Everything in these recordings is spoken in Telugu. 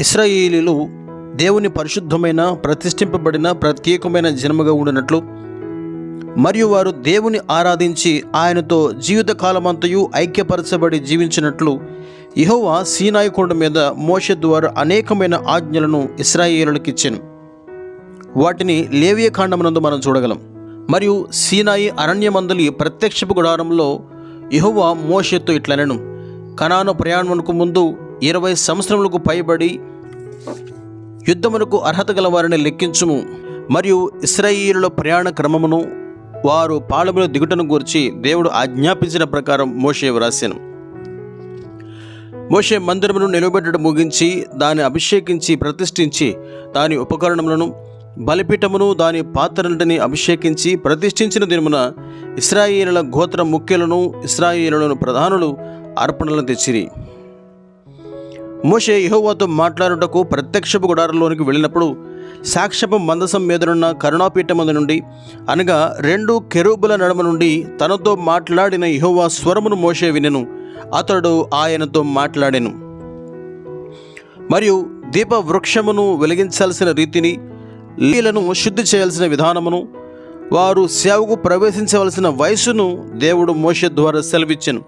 ఇస్రాయేలీలు దేవుని పరిశుద్ధమైన ప్రతిష్ఠింపబడిన ప్రత్యేకమైన జన్మగా ఉండినట్లు మరియు వారు దేవుని ఆరాధించి ఆయనతో జీవితకాలమంతయు ఐక్యపరచబడి జీవించినట్లు యహోవా సీనాయి కొండ మీద మోష ద్వారా అనేకమైన ఆజ్ఞలను ఇస్రాయేలులకు ఇచ్చాను. వాటిని లేవియ కాండమునందు మనం చూడగలం. మరియు సీనాయి అరణ్యమందలి ప్రత్యక్షపు గుడారంలో యెహోవా మోషతో ఇట్లనెను. కణాను ప్రయాణమునకు ముందు ఇరవై సంవత్సరములకు పైబడి యుద్ధమునకు అర్హత గల వారిని లెక్కించుము. మరియు ఇస్రాయేలుల ప్రయాణ క్రమమును వారు పాళములో దిగుటను గురించి దేవుడు ఆజ్ఞాపించిన ప్రకారం మోషే వ్రాసాను. మోషే మందిరమును నిలబెట్టడం ముగించి దాన్ని అభిషేకించి ప్రతిష్ఠించి దాని ఉపకరణములను బలిపీఠమును దాని పాత్రలంటిని అభిషేకించి ప్రతిష్ఠించిన దినమున ఇస్రాయేలుల గోత్ర ముఖ్యులను ఇస్రాయిలులను ప్రధానులు అర్పణలను తెచ్చిరి. మోషే యహోవాతో మాట్లాడుటకు ప్రత్యక్షపు గుడారంలోనికి వెళ్ళినప్పుడు సాక్షపు మందసం మీదనున్న కరుణాపీఠమందు నుండి అనగా రెండు కెరూబుల నడుమ నుండి తనతో మాట్లాడిన యహోవా స్వరమును మోషే వినెను అతడు ఆయనతో మాట్లాడెను. మరియు దీప వృక్షమును వెలిగించాల్సిన రీతిని లీలను శుద్ధి చేయాల్సిన విధానమును వారు సేవకు ప్రవేశించవలసిన వయసును దేవుడు మోషే ద్వారా సెలవిచ్చెను.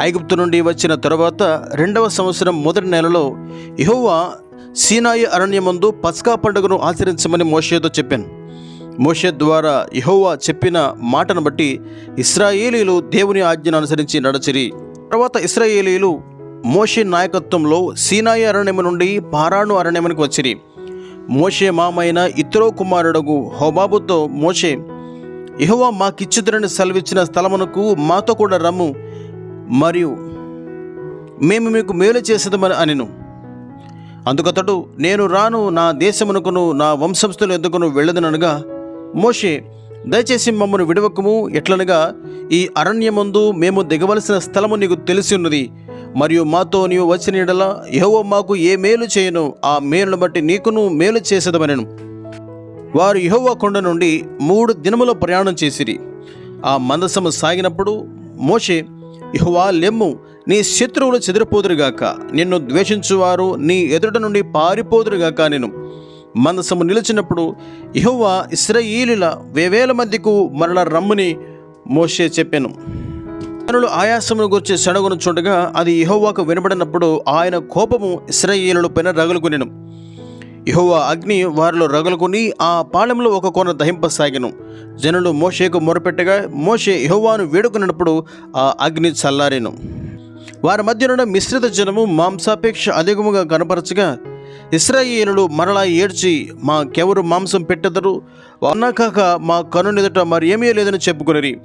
ఐగుప్తు నుండి వచ్చిన తరువాత రెండవ సంవత్సరం మొదటి నెలలో యహోవా సీనాయి అరణ్యమందు పస్కా పండుగను ఆచరించమని మోషేతో చెప్పాను. మోషే ద్వారా యహోవా చెప్పిన మాటను బట్టి ఇస్రాయేలీలు దేవుని ఆజ్ఞను అనుసరించి నడచిరి. తర్వాత ఇస్రాయేలీలు మోషే నాయకత్వంలో సీనాయి అరణ్యము నుండి పారాణు అరణ్యమునికి వచ్చిరి. మోషే మామైన ఇతరో కుమారుడగు హోబాబుతో మోషే యహోవా మాకిచ్చుదరని సెలవిచ్చిన స్థలమునకు మాతో కూడా రమ్ము మరియు మేము మీకు మేలు చేసేదమని అనెను. అందుకతడు నేను రాను నా దేశమునకును నా వంశస్థుల ఎందుకును వెళ్ళదనగా మోషే దయచేసి మమ్మను విడవకము ఎట్లనగా ఈ అరణ్యమందు మేము దిగవలసిన స్థలము నీకు తెలిసి ఉన్నది మరియు మాతో నీవు వచ్చిన యెడల యెహోవా మాకు ఏ మేలు చేయను ఆ మేలును బట్టి నీకును మేలు చేసేదమనను. వారు యహోవ కొండ నుండి మూడు దినముల ప్రయాణం చేసిరి. ఆ మందసము సాగినప్పుడు మోషే యెహోవా లెమ్ము నీ శత్రువులు చెదిరిపోదురుగాక. నిన్ను ద్వేషించువారు నీ ఎదుట నుండి పారిపోదురుగాక నేను. మనసము నిలిచినప్పుడు యెహోవా ఇస్రయీలుల వేవేల మధ్యకు మరల రమ్ముని మోసే చెప్పాను. జనులు ఆయాసమును గురించి సడగును చూడగా అది యెహోవాకు వినబడినప్పుడు ఆయన కోపము ఇస్రాయేలుల పైన రగులుకునేను. యెహోవా అగ్ని వారిలో రగులుకుని ఆ పాలెంలో ఒక కొన దహింపసాగెను. జనులు మోషేకు మొరపెట్టగా మోషే యహోవాను వేడుకున్నప్పుడు ఆ అగ్ని చల్లారెను. వారి మధ్యనున్న మిశ్రిత జనము మాంసాపేక్ష అధికముగా కనపరచగా ఇస్రాయేలులు మరలా ఏడ్చి మాకెవరు మాంసం పెట్టెదరు? కాక మా కనునెదుట మరి ఏమీ లేదని చెప్పుకునిరి.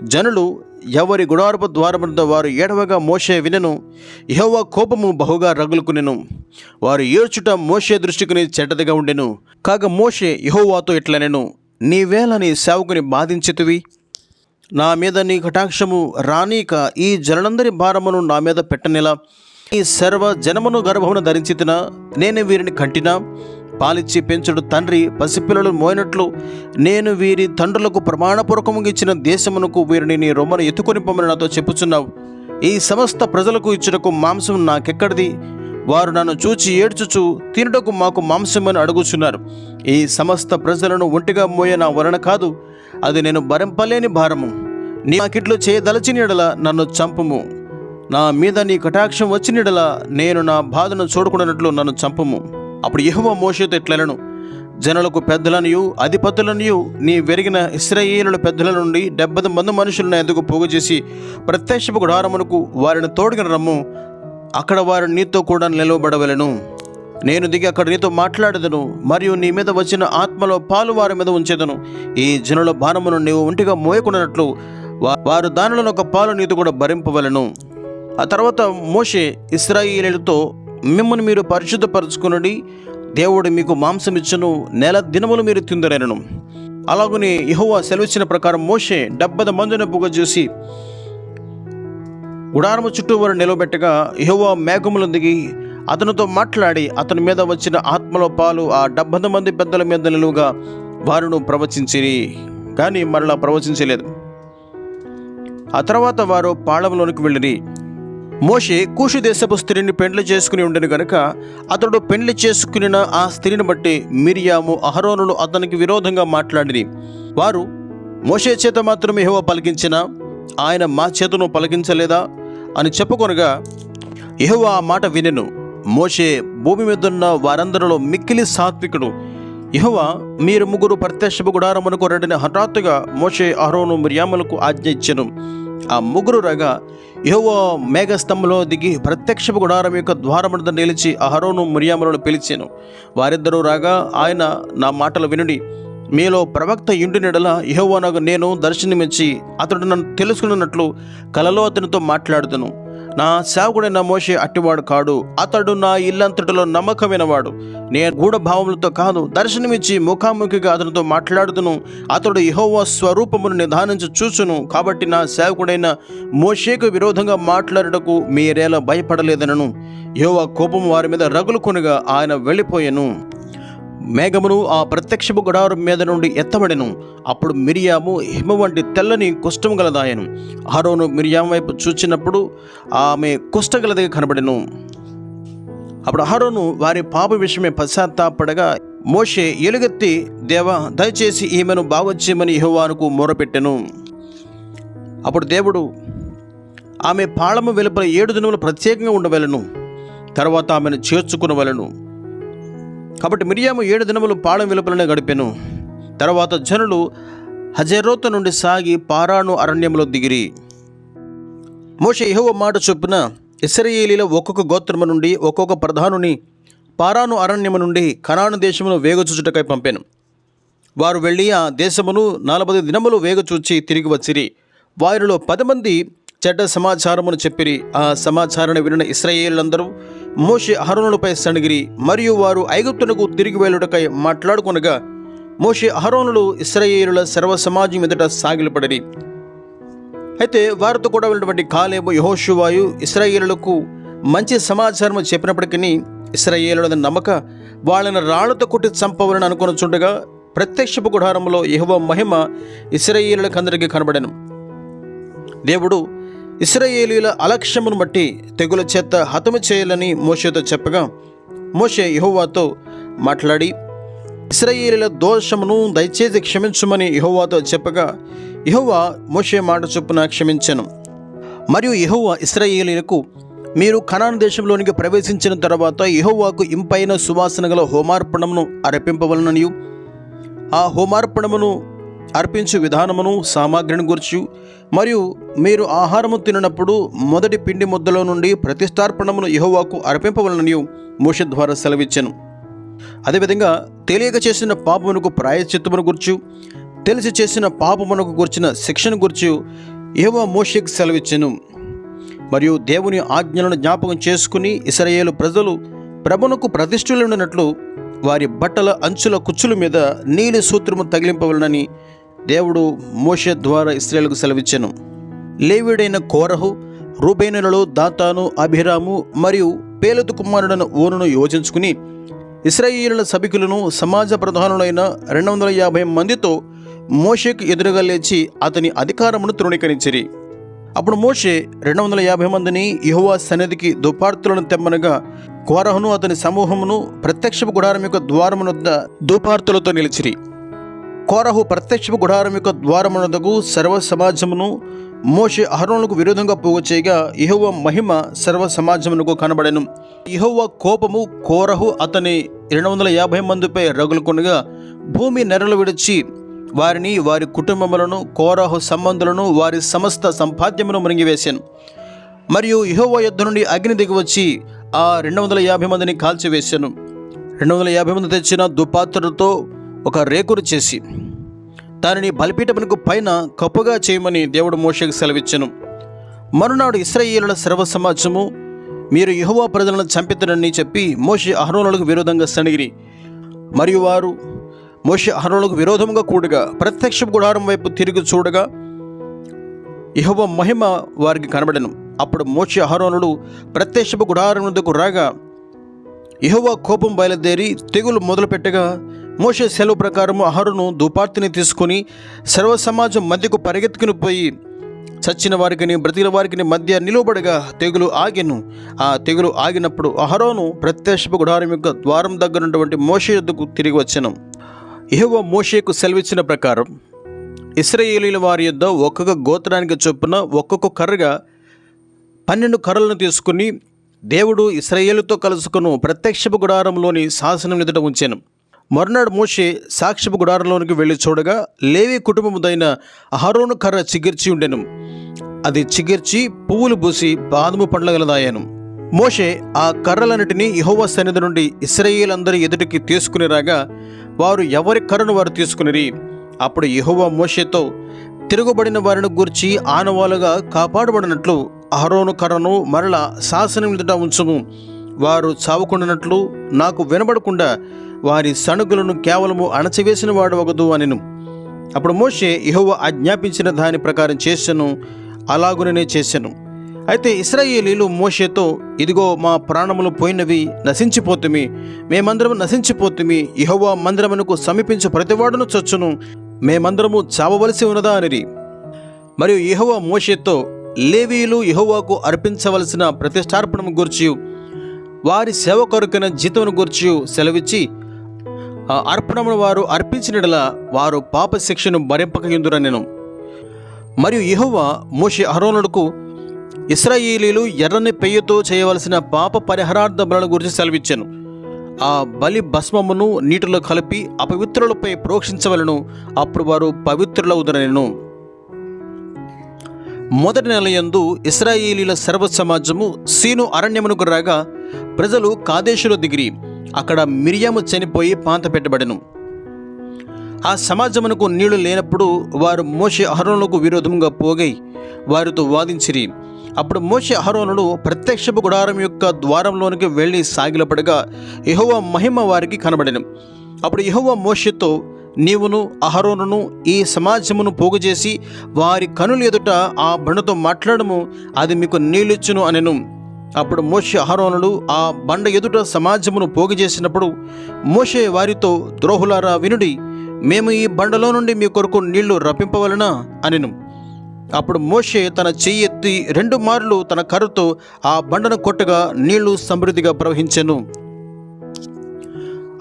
జనులు ఎవరి గుడారపు ద్వారముంద వారు ఏడవగా మోషే వినను యహోవ కోపము బహుగా రగులుకునెను. వారు ఏడ్చుట మోషే దృష్టికి చెడ్డదిగా ఉండెను. కాగా మోషే యహోవాతో ఇట్లనెను నీవేళ నీ సేవకుని బాధించితివి. నా మీద నీ కటాక్షము రానీక ఈ జనులందరి భారమును నా మీద పెట్టనిలా. ఈ సర్వ జనమును గర్భమును ధరించితినా నేను వీరిని కంటినా. పాలిచ్చి పెంచుడు తండ్రి పసిపిల్లలు మోయినట్లు నేను వీరి తండ్రులకు ప్రమాణపూర్వకముగా ఇచ్చిన దేశమునకు వీరిని నీ రొమ్మను ఎత్తుకొని పొమ్మని నాతో చెప్పుచున్నావు. ఈ సమస్త ప్రజలకు ఇచ్చుటకు మాంసం నాకెక్కడిది? వారు నన్ను చూచి ఏడ్చుచు తినుటకు మాకు మాంసమని అడుగుచున్నారు. ఈ సమస్త ప్రజలను ఒంటిగా మోయ నా వలన కాదు అది నేను భరింపలేని భారము. నీ నాకిట్లు చేయదలచిన నన్ను చంపుము. నా మీద నీ కటాక్షం వచ్చిన నేను నా బాధను చూడుకున్నట్లు నన్ను చంపుము. అప్పుడు యెహోవా మోషేతో ఎట్లనను జనులకు పెద్దలనియు అధిపతులనియు నీ వెరిగిన ఇస్రాయేలుల పెద్దల నుండి డెబ్బది మంది మనుషులను ఎందుకు పోగు చేసి ప్రత్యక్షపు గుడారమునకు వారిని తోడుగిన రమ్ము? అక్కడ వారు నీతో కూడా నిలవబడవలను. నేను దిగి అక్కడ నీతో మాట్లాడదను మరియు నీ మీద వచ్చిన ఆత్మలో పాలు వారి మీద ఉంచేదను. ఈ జనుల భారమును నీవు ఒంటిగా మోయకున్నట్లు వారు దానిలో ఒక పాలు నీతో కూడా భరింపవలను. ఆ తర్వాత మోషే ఇస్రాయేలీలతో మిమ్మల్ని మీరు పరిశుద్ధపరచుకునడి. దేవుడు మీకు మాంసం ఇచ్చను నెల దినములు మీరు తిందరనను. అలాగనే యెహోవా సెలవిచ్చిన ప్రకారం మోషే డెబ్బద మందిని పొగ చూసి గుడారము చుట్టూ వారు నిలవబెట్టగా యెహోవా మేఘములు దిగి అతనితో మాట్లాడి అతని మీద వచ్చిన ఆత్మలో పాలు ఆ డెబ్బది మంది పెద్దల మీద నిలువుగా వారును ప్రవచించిరి. కానీ మరలా ప్రవచించలేదు. ఆ తర్వాత వారు పాళంలోనికి వెళ్ళిరి. మోషే కూషు దేశపు స్త్రీని పెండ్లి చేసుకుని ఉండను గనుక అతడు పెండ్లి చేసుకునిన ఆ స్త్రీని బట్టి మిరియాము అహరోనులు అతనికి విరోధంగా మాట్లాడిని వారు మోషే చేత మాత్రం ఏవో పలికించిన ఆయన మా చేతను పలికించలేదా? అని చెప్పుకొనగా యెహోవా ఆ మాట వినెను. మోషే భూమి మీదున్న వారందరిలో మిక్కిలి సాత్వికుడు. యెహోవా మీరు ముగ్గురు ప్రత్యక్షపు గుడారమునకు రండిన హఠాత్తుగా మోషే అహరోను మిర్యామలకు ఆజ్ఞ ఇచ్చెను. ఆ ముగ్గురు రగా యహోవా మేఘస్తంభంలో దిగి ప్రత్యక్షపు గుడారం యొక్క ద్వారమున నిలిచి అహరోను మిరియాములను పిలిచాను. వారిద్దరూ రాగా ఆయన నా మాటలు వినుడి. మీలో ప్రవక్త ఇంటినెడల యెహోవానగు నేను దర్శనమిచ్చి అతడు నన్ను తెలుసుకున్నట్లు కలలో అతనితో మాట్లాడుతాను నా సేవకుడైన మోషే అట్టివాడు కాడు. అతడు నా ఇల్లంతటిలో నమ్మకమైనవాడు. నేను గూఢభావములతో కాదు దర్శనమిచ్చి ముఖాముఖిగా అతనితో మాట్లాడుతును. అతడు యహోవా స్వరూపమును నిధానించి చూచును. కాబట్టి నా సేవకుడైన మోషేకు విరోధంగా మాట్లాడుటకు మీరేలా భయపడలేదనను. యహోవా కోపం వారి మీద రగులు కొనుగా ఆయన వెళ్ళిపోయాను. మేఘమును ఆ ప్రత్యక్షపు గుడారం మీద నుండి ఎత్తబడెను. అప్పుడు మిరియాము హిమ వంటి తెల్లని కుష్టం గలదాయను. హరోను మిరియాం వైపు చూచినప్పుడు ఆమె కుష్టగలదిగా కనబడెను. అప్పుడు హరోను వారి పాప విషయమే పశ్చాత్తాపడగా మోషే ఎలుగెత్తి దేవా దయచేసి ఈమెను బాగొచ్చేయమని యహోవానుకు మొరపెట్టెను. అప్పుడు దేవుడు ఆమె పాళము వెలుపల ఏడు దినములు ప్రత్యేకంగా ఉండవలను. తర్వాత ఆమెను చేర్చుకునవలను. కాబట్టి మిరియాము ఏడు దినములు పాడం వెలుపలనే గడిపెను. తర్వాత జనులు హజెరోత నుండి సాగి పారాను అరణ్యంలో దిగిరి. మోషే యెహోవ మాట చొప్పున ఇస్రయేలీల ఒక్కొక్క గోత్రము నుండి ఒక్కొక్క ప్రధానుని పారాను అరణ్యము నుండి కనాను దేశమును వేగచూచుటకై పంపాను. వారు వెళ్ళి ఆ దేశమును నలభై దినములు వేగచూచి తిరిగి వచ్చిరి. వారిలో పది మంది చెడ్డ సమాచారమును చెప్పిరి. ఆ సమాచారాన్ని వినిన ఇస్రాయేలందరూ మోషే అహరోనులపై సణిగిరి మరియు వారు ఐగుప్తునకు తిరిగి వెళ్ళుటకై మాట్లాడుకొనగా మోషే అహరోనులు ఇస్రాయేలుల సర్వ సమాజం ఎదుట సాగిలపడిరి. అయితే వారితో కూడా వెళ్ళినటువంటి కాలేబు యహోషువాయు ఇస్రాయేలులకు మంచి సమాచారం చెప్పినప్పటికీ ఇస్రాయేలుల నమ్మక వాళ్ళని రాళ్ళతో కొట్టి చంపవాలని అనుకుని ప్రత్యక్షపు గుడారంలో యెహోవా మహిమ ఇస్రాయేలులకు అందరికీ కనబడను. దేవుడు ఇస్రాయేలీల అలక్ష్యమును బట్టి తెగుల చేత హతము చేయాలని మోషేతో చెప్పగా మోషే యహోవాతో మాట్లాడి ఇస్రాయేలీల దోషమును దయచేసి క్షమించమని యహోవాతో చెప్పగా యహోవా మోషే మాట చొప్పున క్షమించను. మరియు యహోవా ఇస్రాయేలీలకు మీరు కనాన్ దేశంలోనికి ప్రవేశించిన తర్వాత యహోవాకు ఇంపైన సువాసన గల హోమార్పణమును అర్పింపవలననియు. ఆ హోమార్పణమును అర్పించు విధానమును సామాగ్రిని గురించి మరియు మీరు ఆహారము తినప్పుడు మొదటి పిండి ముద్దలో నుండి ప్రతిష్టార్పణమును యహోవాకు అర్పింపవలనని మోష ద్వారా సెలవిచ్చాను. అదేవిధంగా తెలియక చేసిన పాపమునకు ప్రాయశ్చిత్తమును గుర్చు తెలిసి చేసిన పాపమునకు గుర్చిన శిక్షను గుర్చు యెహోవా మోషకు సెలవిచ్చాను. మరియు దేవుని ఆజ్ఞలను జ్ఞాపకం చేసుకుని ఇసరయేలు ప్రజలు ప్రభునకు ప్రతిష్ఠులుండినట్లు వారి బట్టల అంచుల కుచ్చుల మీద నీలి సూత్రము తగిలింపవలనని దేవుడు మోషే ద్వారా ఇస్రాయల్కు సెలవిచ్చెను. లేవిడైన కోరహు రూబేనులలో దాతాను అభిరాము మరియు పేలతు కుమారుడైన ఓనును యోచించుకుని ఇస్రాయేలుల సభికులను సమాజ ప్రధానులైన రెండు వందల యాభై మందితో మోషేకు ఎదురుగా లేచి అతని అధికారమును తృణీకరించిరి. అప్పుడు మోషే రెండు వందల యాభై మందిని యెహోవా సన్నిధికి దుపార్తులను తెమ్మనగా కోరహును అతని సమూహమును ప్రత్యక్షపు గుడారం యొక్క ద్వారమునొద్ద దుపార్తులతో నిలిచిరి. కోరహు ప్రత్యక్షపు గుడారం యొక్క ద్వారమునొద్దకు సర్వ సమాజమును మోషే అహరోనులకు విరోధంగా పోగు చేయగా ఇహోవ మహిమ సర్వ సమాజమునకు కనబడెను. ఇహోవ కోపము కోరహు అతని రెండు వందల యాభై మందిపై రగులుకొనగా భూమి నెరలు విడిచి వారిని వారి కుటుంబములను కోరహు సంబంధులను వారి సమస్త సంపాద్యమును మునిగివేశాను మరియు ఇహోవ యుద్ధ నుండి అగ్ని దిగివచ్చి ఆ రెండు వందల యాభై మందిని కాల్చివేశాను రెండు వందల యాభై మంది తెచ్చిన దుపాత్రతో ఒక రేకును చేసి దానిని బలిపీఠమునకు పైన కప్పుగా చేయమని దేవుడు మోషకు సెలవిచ్చను. మరునాడు ఇస్రాయేలుల సర్వ సమాజము మీరు యహోవా ప్రజలను చంపితరని చెప్పి మోషే అహరోనులకు విరోధంగా సణిగిరి. మరియు వారు మోషే అహరోనులకు విరోధముగా కూడగా ప్రత్యక్ష గుడారం వైపు తిరిగి చూడగా యెహోవా మహిమ వారికి కనబడను. అప్పుడు మోషే అహరోనుడు ప్రత్యక్షపు గుడారం రాగా యెహోవా కోపం బయలుదేరి తెగులు మొదలుపెట్టగా మోషే సెలవు ప్రకారము అహరును దుపార్తిని తీసుకుని సర్వ సమాజం మధ్యకు పరిగెత్తుకుని పోయి చచ్చిన వారికిని బ్రతికిన వారికి మధ్య నిలువబడగా తెగులు ఆగిను. ఆ తెగులు ఆగినప్పుడు అహరోను ప్రత్యక్షపు గుడారం యొక్క ద్వారం దగ్గర ఉన్నటువంటి మోషే యుద్ధకు తిరిగి వచ్చాను. ఇహవ మోషేకు సెలవిచ్చిన ప్రకారం ఇస్రాయేలీల వారి యొద్ద ఒక్కొక్క గోత్రానికి చొప్పున ఒక్కొక్క కర్రగా పన్నెండు కర్రలను తీసుకుని దేవుడు ఇస్రాయేలుతో కలుసుకును ప్రత్యక్షపు గుడారంలోని శాసనం ఎదుట ఉంచాను. మర్నాడు మోషే సాక్షిపు గుడారంలోనికి వెళ్ళి చూడగా లేవి కుటుంబముదైన అహరోను కర్ర చిగిర్చి ఉండెను. అది చిగిర్చి పువ్వులు పూసి బాదము పండ్లగలదాయాను. మోషే ఆ కర్రలన్నిటినీ యెహోవా సన్నిధి నుండి ఇస్రాయేలందరి ఎదుటికి తీసుకుని రాగా వారు ఎవరి కర్రను వారు తీసుకునిరి? అప్పుడు యెహోవా మోషేతో తిరుగుబడిన వారిని గూర్చి ఆనవాలుగా కాపాడబడినట్లు అహరోను కర్రను మరల శాసనం ఎదుట ఉంచుము. వారు చావుకుండినట్లు నాకు వినబడకుండా వారి సణుగులను కేవలము అణచివేసిన వాడు ఒకదు అనెను. అప్పుడు మోషే యహోవ ఆజ్ఞాపించిన దాని ప్రకారం చేశాను అలాగుననే చేశాను అయితే ఇస్రాయేలీలు మోషేతో ఇదిగో మా ప్రాణములు పోయినవి నశించిపోతుమి మేమందరము నశించిపోతుమి యహోవ మందిరమునకు సమీపించు ప్రతివాడును చచ్చును మేమందరము చావవలసి ఉన్నదా అనిరి. మరియు యహోవ మోషేతో లేవీలు యహోవాకు అర్పించవలసిన ప్రతిష్టార్పణము గూర్చి వారి సేవ కొరకున జీతమును గూర్చి సెలవిచ్చి ఆ అర్పణమును వారు అర్పించినడల వారు పాప శిక్షను భరింపకయుందురనెను మరియు యెహోవా మోషే అహరోనుడుకు ఇస్రాయేలీలు ఎర్రని పెయ్యతో చేయవలసిన పాప పరిహారార్థ బలను గురించి సెలవిచ్చాను. ఆ బలి భస్మమును నీటిలో కలిపి అపవిత్రులపై ప్రోక్షించవలను అప్పుడు వారు పవిత్రులవుదరనెను మొదటి నెల యందు ఇస్రాయేలీల సర్వ సమాజము సీను అరణ్యమునకు రాగా ప్రజలు కాదేశులో దిగిరి. అక్కడ మిరియాము చనిపోయి పాంత పెట్టబడెను. ఆ సమాజమునకు నీళ్ళు లేనప్పుడు వారు మోషే అహరోనులకు విరోధంగా పోగై వారితో వాదించిరి. అప్పుడు మోషే అహరోనులు ప్రత్యక్షపు గుడారం యొక్క ద్వారంలోనికి వెళ్ళి సాగిలపడగా యహోవ మహిమ వారికి కనబడెను. అప్పుడు యహోవ మోషేతో నీవును అహరోనును ఈ సమాజమును పోగుచేసి వారి కనులు ఎదుట ఆ బండతో మాట్లాడము అది మీకు నీళ్ళిచ్చును అనెను. అప్పుడు మోషే అహరోనులు ఆ బండ ఎదుట సమాజమును పోగు చేసినప్పుడు మోషే వారితో ద్రోహులారా వినుడి మేము ఈ బండలో నుండి మీ కొరకు నీళ్ళు రప్పింపవలనా అనిను. అప్పుడు మోషే తన చెయ్యి ఎత్తి రెండు మార్లు తన కర్రతో ఆ బండను కొట్టగా నీళ్ళు సమృద్ధిగా ప్రవహించెను.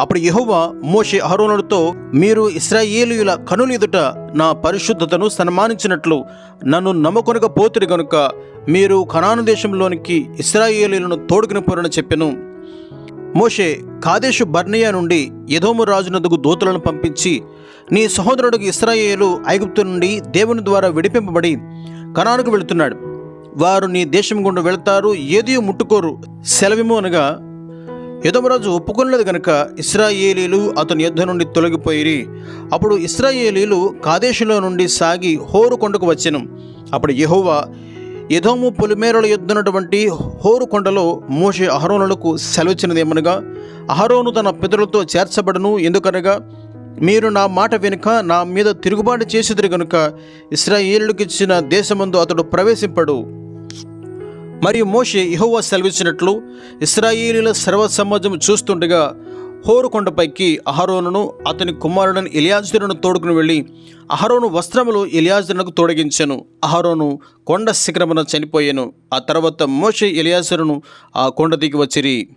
అప్పుడు యహోవా మోషే అహరోనులతో మీరు ఇస్రాయేలీయుల కనుల ఎదుట నా పరిశుద్ధతను సన్మానించినట్లు నన్ను నమ్ముకొనకపోతురు గనుక మీరు కనాను దేశంలోనికి ఇస్రాయేలీలను తోడుకుని పోరని చెప్పెను. మోషే కాదేశు బర్నియా నుండి యధోము రాజునదుకు దూతలను పంపించి నీ సహోదరుడికి ఇస్రాయేలు ఐగుప్తు నుండి దేవుని ద్వారా విడిపింపబడి కనానుకు వెళుతున్నాడు. వారు నీ దేశం గుండా వెళ్తారు ఏది ముట్టుకోరు సెలవిము అనగా యదమరాజు ఒప్పుకొనలేదు గనుక ఇస్రాయేలీలు అతని యుద్ధ నుండి తొలగిపోయిరి. అప్పుడు ఇస్రాయేలీలు కాదేశులో నుండి సాగి హోరు కొండకు వచ్చెను. అప్పుడు యహోవా యధోము పొలిమేరల యుద్ధనటువంటి హోరు కొండలో మోషే అహరోనులకు సెలవిచ్చినదేమనగా అహరోను తన పితరులతో చేర్చబడను ఎందుకనగా మీరు నా మాట వెనుక నా మీద తిరుగుబాటు చేసేదిరి గనుక ఇస్రాయేలుకి ఇచ్చిన దేశమందు అతడు ప్రవేశింపడు. మరియు మోషే ఇహోవా సెలవిచ్చినట్లు ఇస్రాయేలీల సర్వ సమాజం చూస్తుండగా హోరు కొండపైకి అహరోనును అతని కుమారుడని ఎలియాజరును తోడుకుని వెళ్ళి అహరోను వస్త్రములు ఎలియాజరునకు తొడిగించెను. అహరోను కొండ శిఖరమున చనిపోయాను. ఆ తర్వాత మోషే ఎలియాజరును ఆ కొండ దిగి వచ్చిరి.